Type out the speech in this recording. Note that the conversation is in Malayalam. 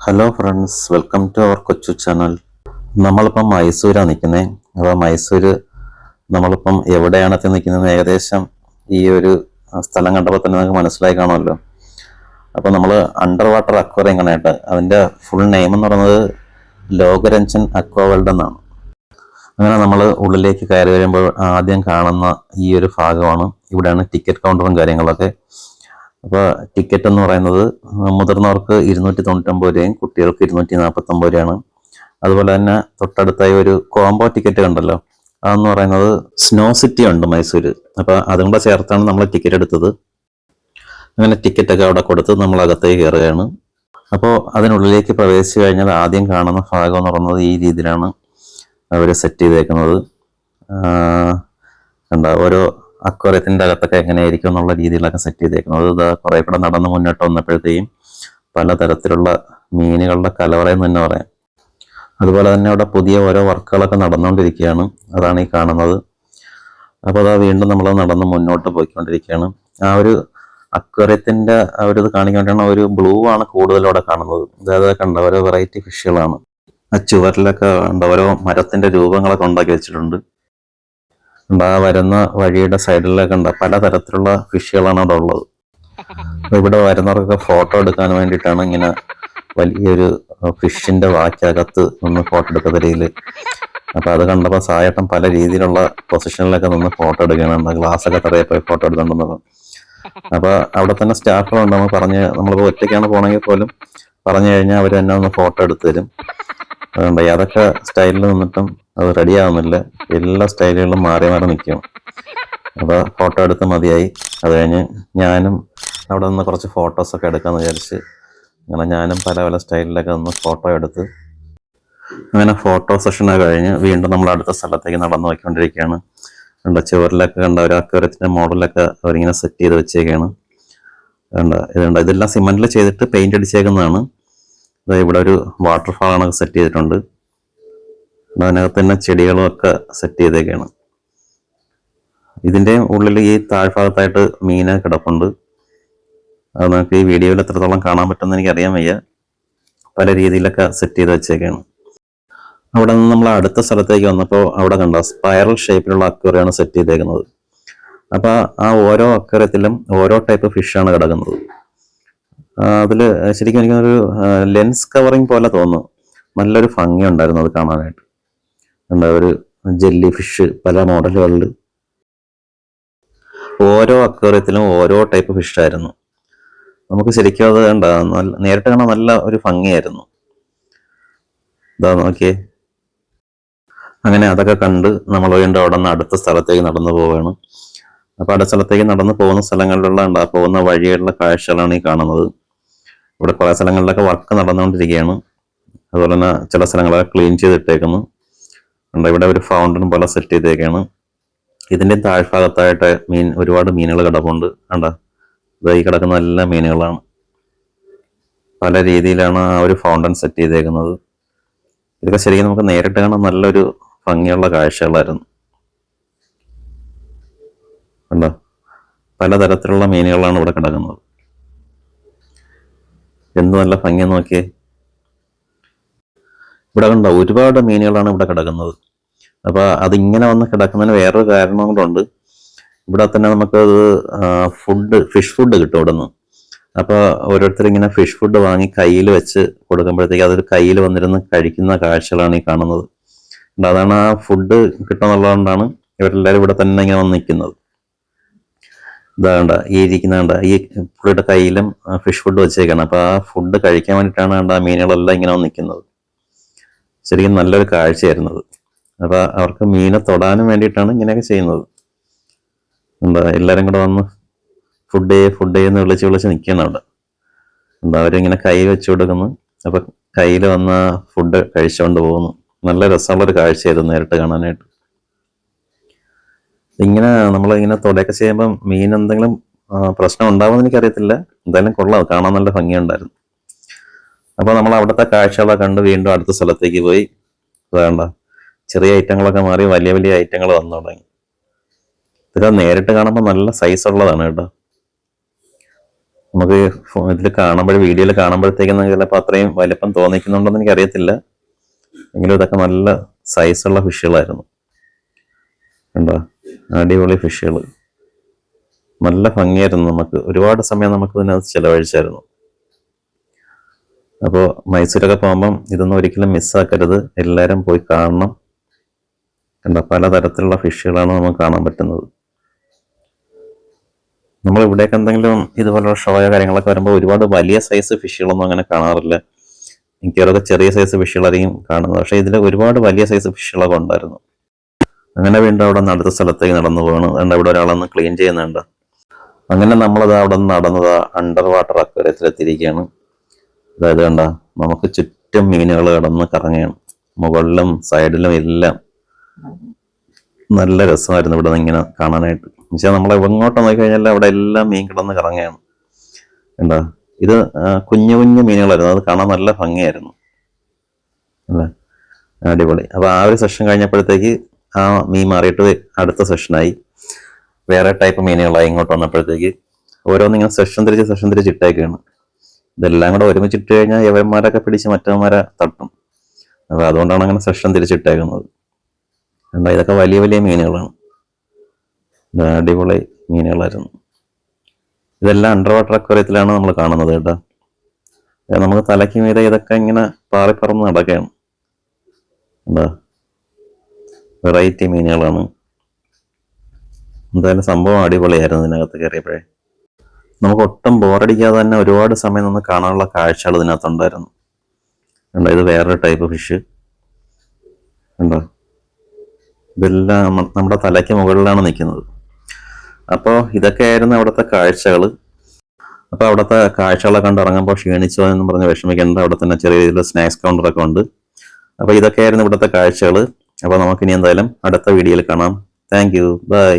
Hello friends welcome to our കൊച്ചു ചാനൽ നമ്മളിപ്പം മൈസൂരാണ് നിൽക്കുന്നത് അപ്പോൾ മൈസൂര് നമ്മളിപ്പം എവിടെയാണ് എത്തി നിൽക്കുന്നത് ഏകദേശം ഈ ഒരു സ്ഥലം കണ്ടപ്പോൾ തന്നെ നമുക്ക് മനസ്സിലായി കാണുമല്ലോ. അപ്പോൾ നമ്മൾ അണ്ടർ വാട്ടർ അക്വറിയം കാണായിട്ട് അതിന്റെ ഫുൾ നെയിം എന്ന് പറയുന്നത് ലോകരഞ്ജൻ അക്വാവേൾഡ് എന്നാണ്. അങ്ങനെ നമ്മൾ ഉള്ളിലേക്ക് കയറി വരുമ്പോൾ ആദ്യം കാണുന്ന ഈ ഒരു ഭാഗമാണ്. ഇവിടെയാണ് ടിക്കറ്റ് കൗണ്ടറും കാര്യങ്ങളൊക്കെ. അപ്പോൾ ടിക്കറ്റ് എന്ന് പറയുന്നത് മുതിർന്നവർക്ക് ഇരുന്നൂറ്റി തൊണ്ണൂറ്റൊമ്പത് രൂപയും കുട്ടികൾക്ക് ഇരുന്നൂറ്റി നാൽപ്പത്തൊമ്പത് രൂപയാണ്. അതുപോലെ തന്നെ തൊട്ടടുത്തായി ഒരു കോംബോ ടിക്കറ്റ് കണ്ടല്ലോ. അതെന്ന് പറയുന്നത് സ്നോ സിറ്റി ഉണ്ട് മൈസൂർ അപ്പോൾ അതും കൂടെ ചേർത്താണ് നമ്മൾ ടിക്കറ്റ് എടുത്തത്. അങ്ങനെ ടിക്കറ്റൊക്കെ അവിടെ കൊടുത്ത് നമ്മൾ അകത്തേക്ക് കയറുകയാണ്. അപ്പോൾ അതിനുള്ളിലേക്ക് പ്രവേശിച്ചു കഴിഞ്ഞാൽ ആദ്യം കാണുന്ന ഭാഗം എന്ന് പറയുന്നത് ഈ രീതിയിലാണ് അവർ സെറ്റ് ചെയ്തേക്കുന്നത്. എന്താ ഓരോ അക്വറിയത്തിന്റെ അകത്തൊക്കെ എങ്ങനെയായിരിക്കും എന്നുള്ള രീതിയിലൊക്കെ സെറ്റ് ചെയ്തേക്കുന്നത്. അത് കുറേ കൂടെ നടന്ന് മുന്നോട്ട് വന്നപ്പോഴത്തേക്കും പലതരത്തിലുള്ള മീനുകളുടെ കലവറയെന്ന് തന്നെ പറയാം. അതുപോലെ തന്നെ അവിടെ പുതിയ ഓരോ വർക്കുകളൊക്കെ നടന്നുകൊണ്ടിരിക്കുകയാണ്. അതാണ് ഈ കാണുന്നത്. അപ്പോൾ അതാ വീണ്ടും നമ്മൾ നടന്ന് മുന്നോട്ട് പോയിക്കൊണ്ടിരിക്കുകയാണ്. ആ ഒരു അക്വറിയത്തിന്റെ ആ ഒരു ഇത് കാണിക്കാൻ ഒരു ബ്ലൂ ആണ് കൂടുതലവിടെ കാണുന്നത്. അതായത് കണ്ട ഓരോ വെറൈറ്റി ഫിഷുകളാണ് ആ ചുവരിലൊക്കെ ഉണ്ട്? ഓരോ മരത്തിന്റെ രൂപങ്ങളൊക്കെ ഉണ്ടാക്കി വെച്ചിട്ടുണ്ട്. ആ വരുന്ന വഴിയുടെ സൈഡിലൊക്കെ ഉണ്ട്. പലതരത്തിലുള്ള ഫിഷുകളാണ് അവിടെ ഉള്ളത്. ഇവിടെ വരുന്നവർക്കൊക്കെ ഫോട്ടോ എടുക്കാൻ വേണ്ടിയിട്ടാണ് ഇങ്ങനെ വലിയൊരു ഫിഷിന്റെ വാക്കകത്ത് നിന്ന് ഫോട്ടോ എടുക്കുന്ന രീതിയിൽ. അപ്പൊ അത് കണ്ടപ്പോൾ സായട്ടം പല രീതിയിലുള്ള പൊസിഷനിലൊക്കെ നിന്ന് ഫോട്ടോ എടുക്കുകയാണ്. ഗ്ലാസ് ഒക്കെ തറയെ പോയി ഫോട്ടോ എടുത്തോണ്ടെന്നത് അപ്പൊ അവിടെ തന്നെ സ്റ്റാഫുകളുണ്ട് നമ്മൾ പറഞ്ഞ് നമ്മളിപ്പോൾ ഒറ്റയ്ക്കാണ് പോണെങ്കിൽ പോലും പറഞ്ഞു കഴിഞ്ഞാൽ അവർ തന്നെ ഒന്ന് ഫോട്ടോ എടുത്തു തരും. അതുകൊണ്ട് അതൊക്കെ സ്റ്റൈലിൽ നിന്നിട്ടും അത് റെഡിയാവുന്നില്ല എല്ലാ സ്റ്റൈലുകളും മാറി മാറി നിൽക്കും. അപ്പോൾ ഫോട്ടോ എടുത്ത് മതിയായി. അത് കഴിഞ്ഞ് ഞാനും അവിടെ നിന്ന് കുറച്ച് ഫോട്ടോസൊക്കെ എടുക്കാമെന്ന് വിചാരിച്ച് അങ്ങനെ ഞാനും പല പല സ്റ്റൈലിലൊക്കെ നിന്ന് ഫോട്ടോ എടുത്ത് അങ്ങനെ ഫോട്ടോ സെഷനൊക്കെ കഴിഞ്ഞ് വീണ്ടും നമ്മൾ അടുത്ത സ്ഥലത്തേക്ക് നടന്നു പോയിക്കൊണ്ടിരിക്കുകയാണ്. കണ്ട ചുവരിലൊക്കെ കണ്ട ഒരു അക്വരത്തിന്റെ മോഡലൊക്കെ അവരിങ്ങനെ സെറ്റ് ചെയ്ത് വെച്ചേക്കാണ്. കണ്ട ഇതുണ്ട് ഇതെല്ലാം സിമെന്റിൽ ചെയ്തിട്ട് പെയിന്റ് അടിച്ചേക്കുന്നതാണ്. ഇവിടെ ഒരു വാട്ടർഫാൾ ആണ് സെറ്റ് ചെയ്തിട്ടുണ്ട്. അതിനകത്ത് തന്നെ ചെടികളും ഒക്കെ സെറ്റ് ചെയ്തേക്കാണ്. ഇതിന്റെ ഉള്ളിൽ ഈ താഴ്ഭാഗത്തായിട്ട് മീന് കിടപ്പുണ്ട്. അത് നമുക്ക് ഈ വീഡിയോയിൽ എത്രത്തോളം കാണാൻ പറ്റുമെന്ന് എനിക്ക് അറിയാൻ വയ്യ. പല രീതിയിലൊക്കെ സെറ്റ് ചെയ്ത് വെച്ചേക്കാണ്. അവിടെ നിന്ന് നമ്മൾ അടുത്ത സ്ഥലത്തേക്ക് വന്നപ്പോൾ അവിടെ കണ്ട സ്പൈറൽ ഷേപ്പിലുള്ള അക്വറിയാണ് സെറ്റ് ചെയ്തേക്കുന്നത്. അപ്പോൾ ആ ഓരോ അക്വറിയത്തിലും ഓരോ ടൈപ്പ് ഫിഷാണ് കിടക്കുന്നത്. അതിൽ ശരിക്കും എനിക്കൊരു ലെൻസ് കവറിങ് പോലെ തോന്നുന്നു. നല്ലൊരു ഭംഗി ഉണ്ടായിരുന്നു അത് കാണാനായിട്ട്. എന്താ ഒരു ജെല്ലി ഫിഷ് പല മോഡലുകളിൽ ഓരോ അക്വേറിയത്തിലും ഓരോ ടൈപ്പ് ഫിഷായിരുന്നു നമുക്ക് ശരിക്കും അത് കണ്ട നല്ല നേരിട്ട് കാണാൻ നല്ല ഒരു ഭംഗിയായിരുന്നു. ഇതാ നോക്കിയേ. അങ്ങനെ അതൊക്കെ കണ്ട് നമ്മൾ വീണ്ടും അവിടെ നിന്ന് അടുത്ത സ്ഥലത്തേക്ക് നടന്നു പോവുകയാണ്. അപ്പോൾ അടുത്ത സ്ഥലത്തേക്ക് നടന്നു പോകുന്ന സ്ഥലങ്ങളിലുള്ള ഉണ്ട് പോകുന്ന വഴിയുള്ള കാഴ്ചകളാണ് ഈ കാണുന്നത്. ഇവിടെ കുറേ സ്ഥലങ്ങളിലൊക്കെ വർക്ക് നടന്നുകൊണ്ടിരിക്കുകയാണ്. അതുപോലെ തന്നെ ചില സ്ഥലങ്ങളൊക്കെ ക്ലീൻ ചെയ്തിട്ടേക്കുന്നു. ഉണ്ട് ഇവിടെ ഒരു ഫൗണ്ടൻ പോലെ സെറ്റ് ചെയ്തേക്കാണ്. ഇതിന്റെ താഴ്ഭാഗത്തായിട്ട് മീൻ ഒരുപാട് മീനുകൾ കിടപ്പുണ്ട്. കണ്ട ഇതായി കിടക്കുന്ന എല്ലാ മീനുകളാണ്. പല രീതിയിലാണ് ആ ഒരു ഫൗണ്ടൻ സെറ്റ് ചെയ്തേക്കുന്നത്. ഇതൊക്കെ ശരിക്കും നമുക്ക് നേരിട്ട് കാണാൻ നല്ലൊരു ഭംഗിയുള്ള കാഴ്ചകളായിരുന്നു. കണ്ടോ പലതരത്തിലുള്ള മീനുകളാണ് ഇവിടെ കിടക്കുന്നത്. എന്ത് നല്ല ഭംഗി നോക്കിയേ. ഇവിടെ കണ്ടോ ഒരുപാട് മീനുകളാണ് ഇവിടെ കിടക്കുന്നത്. അപ്പൊ അതിങ്ങനെ വന്ന് കിടക്കുന്നതിന് വേറൊരു കാരണം കൊണ്ടുണ്ട്. ഇവിടെ തന്നെ നമുക്കത് ഫുഡ് ഫിഷ് ഫുഡ് കിട്ടും ഇവിടെ നിന്ന് അപ്പൊ ഓരോരുത്തർ ഇങ്ങനെ ഫിഷ് ഫുഡ് വാങ്ങി കയ്യിൽ വെച്ച് കൊടുക്കുമ്പോഴത്തേക്ക് അതൊരു കയ്യിൽ വന്നിരുന്ന് കഴിക്കുന്ന കാഴ്ചകളാണ് ഈ കാണുന്നത്. അതാണ് ആ ഫുഡ് കിട്ടുന്നുള്ളതുകൊണ്ടാണ് ഇവരെല്ലാവരും ഇവിടെ തന്നെ ഇങ്ങനെ വന്ന് നിൽക്കുന്നത്. ഇതാണ്ട ഈ ഇരിക്കുന്ന ഈ പുള്ളിയുടെ കയ്യിലും ഫിഷ് ഫുഡ് വെച്ചേക്കാണ്. അപ്പോൾ ആ ഫുഡ് കഴിക്കാൻ വേണ്ടിയിട്ടാണ് കണ്ട ആ മീനുകളെല്ലാം ഇങ്ങനെ വന്ന് നിൽക്കുന്നത്. ശരിക്കും നല്ലൊരു കാഴ്ചയായിരുന്നത് അപ്പോൾ അവർക്ക് മീനെ തൊടാനും വേണ്ടിയിട്ടാണ് ഇങ്ങനെയൊക്കെ ചെയ്യുന്നത്. എന്താ എല്ലാരും കൂടെ വന്ന് ഫുഡ് ഫുഡ് എന്ന് വിളിച്ച് വിളിച്ച് നിൽക്കണം അവിടെ. എന്താ അവരിങ്ങനെ കൈ വെച്ച് കൊടുക്കുന്നു. അപ്പൊ കയ്യിൽ വന്ന ഫുഡ് കഴിച്ചുകൊണ്ട് പോകുന്നു. നല്ല രസമുള്ളൊരു കാഴ്ചയായിരുന്നു നേരിട്ട് കാണാനായിട്ട്. ഇങ്ങനെ നമ്മളിങ്ങനെ തൊടയൊക്കെ ചെയ്യുമ്പോൾ മീൻ എന്തെങ്കിലും പ്രശ്നം ഉണ്ടാവുമെന്ന് എനിക്കറിയത്തില്ല. എന്തായാലും കൊള്ളാം കാണാൻ നല്ല ഭംഗിയുണ്ടായിരുന്നു. അപ്പോൾ നമ്മൾ അവിടുത്തെ കാഴ്ചകളൊക്കെ കണ്ട് വീണ്ടും അടുത്ത സ്ഥലത്തേക്ക് പോയി. വേണ്ട ചെറിയ ഐറ്റങ്ങളൊക്കെ മാറി വലിയ വലിയ ഐറ്റങ്ങൾ വന്നു തുടങ്ങി. ഇത് നേരിട്ട് കാണുമ്പോൾ നല്ല സൈസ് ഉള്ളതാണ് കേട്ടോ. നമുക്ക് ഇതിൽ കാണുമ്പോൾ വീഡിയോയിൽ കാണുമ്പോഴത്തേക്കും ചിലപ്പോൾ അത്രയും വലിപ്പം തോന്നിക്കുന്നുണ്ടെന്ന് എനിക്കറിയത്തില്ല. എങ്കിലും ഇതൊക്കെ നല്ല സൈസുള്ള ഫിഷുകളായിരുന്നു കണ്ടോ? അടിപൊളി ഫിഷുകൾ നല്ല ഭംഗിയായിരുന്നു നമുക്ക്. ഒരുപാട് സമയം നമുക്ക് ഇതിനകത്ത് ചിലവഴിച്ചായിരുന്നു. അപ്പോൾ മൈസൂരൊക്കെ പോകുമ്പം ഇതൊന്നും ഒരിക്കലും മിസ്സാക്കരുത് എല്ലാവരും പോയി കാണണം. കണ്ടോ? പലതരത്തിലുള്ള ഫിഷുകളാണ് നമുക്ക് കാണാൻ പറ്റുന്നത്. നമ്മൾ ഇവിടേക്ക് എന്തെങ്കിലും ഇതുപോലുള്ള ഷോയോ കാര്യങ്ങളൊക്കെ വരുമ്പോൾ ഒരുപാട് വലിയ സൈസ് ഫിഷുകളൊന്നും അങ്ങനെ കാണാറില്ല. മിക്കവാറൊക്കെ ചെറിയ സൈസ് ഫിഷുകളായിരിക്കും കാണുന്നത്. പക്ഷേ ഇതിൽ ഒരുപാട് വലിയ സൈസ് ഫിഷുകളൊക്കെ ഉണ്ടായിരുന്നു. അങ്ങനെ വീണ്ടും അവിടെ നിന്ന് അടുത്ത സ്ഥലത്തേക്ക് നടന്നു പോകണം അതുകൊണ്ട് ഇവിടെ ഒരാളൊന്ന് ക്ലീൻ ചെയ്യുന്നുണ്ട്. അങ്ങനെ നമ്മളത് അവിടെ നിന്ന് നടന്നത് അണ്ടർ വാട്ടർ അക്വരത്തിലെത്തിയിരിക്കുകയാണ് അതായത് കണ്ട നമുക്ക് ചുറ്റും മീനുകൾ കിടന്ന് കറങ്ങുകയാണ്. മുകളിലും സൈഡിലും എല്ലാം നല്ല രസമായിരുന്നു ഇവിടെ നിന്ന് ഇങ്ങനെ കാണാനായിട്ട്. പക്ഷേ നമ്മളെ ഇങ്ങോട്ട് നോക്കി കഴിഞ്ഞാൽ അവിടെ എല്ലാം മീൻ കിടന്ന് കറങ്ങുകയാണ്. എന്താ ഇത് കുഞ്ഞു കുഞ്ഞു മീനുകളായിരുന്നു. അത് കാണാൻ നല്ല ഭംഗിയായിരുന്നു. അല്ലേ? അടിപൊളി. അപ്പോൾ ആ ഒരു സെഷൻ കഴിഞ്ഞപ്പോഴത്തേക്ക് ആ മീൻ മാറിയിട്ട് അടുത്ത സെഷനായി. വേറെ ടൈപ്പ് മീനുകളായി ഇങ്ങോട്ട് വന്നപ്പോഴത്തേക്ക് ഓരോന്നിങ്ങനെ സെഷൻ തിരിച്ച് സെഷൻ തിരിച്ച് ഇട്ടേക്കാണ്. ഇതെല്ലാം കൂടെ ഒരുമിച്ചിട്ട് കഴിഞ്ഞാൽ യവന്മാരൊക്കെ പിടിച്ച് മറ്റവന്മാരെ തട്ടും. അപ്പൊ അതുകൊണ്ടാണ് അങ്ങനെ സെഷൻ തിരിച്ചിട്ടേക്കുന്നത്. എന്താ ഇതൊക്കെ വലിയ വലിയ മീനുകളാണ്. അടിപൊളി മീനുകളായിരുന്നു. ഇതെല്ലാം അണ്ടർ വാട്ടർ അക്വറിയത്തിലാണ് നമ്മൾ കാണുന്നത് കേട്ടോ. നമുക്ക് തലയ്ക്ക് മീതെ ഇതൊക്കെ ഇങ്ങനെ പാറിപ്പറന്ന് നടക്കുകയാണ്. എന്താ വെറൈറ്റി മീനുകളാണ്. എന്തായാലും സംഭവം അടിപൊളിയായിരുന്നു ഇതിനകത്ത് കയറിയപ്പോഴേ. നമുക്ക് ഒട്ടും ബോറടിക്കാതെ തന്നെ ഒരുപാട് സമയം നിന്ന് കാണാനുള്ള കാഴ്ചകൾ ഇതിനകത്തുണ്ടായിരുന്നു. കണ്ടോ ഇത് വേറൊരു ടൈപ്പ് ഫിഷ് കണ്ടോ? ഇതെല്ലാം നമ്മുടെ തലയ്ക്ക് മുകളിലാണ് നിൽക്കുന്നത്. അപ്പോൾ ഇതൊക്കെയായിരുന്നു അവിടുത്തെ കാഴ്ചകൾ അപ്പോൾ അവിടുത്തെ കാഴ്ചകളൊക്കെ കണ്ടിറങ്ങുമ്പോൾ ക്ഷീണിച്ചോ എന്ന് പറഞ്ഞ് വിഷമിക്കേണ്ട അവിടെ തന്നെ ചെറിയ രീതിയിലുള്ള സ്നാക്സ് കൗണ്ടറൊക്കെ ഉണ്ട്. അപ്പോൾ ഇതൊക്കെയായിരുന്നു ഇവിടുത്തെ കാഴ്ചകൾ അപ്പോൾ നമുക്കിനി എന്തായാലും അടുത്ത വീഡിയോയിൽ കാണാം. Thank you by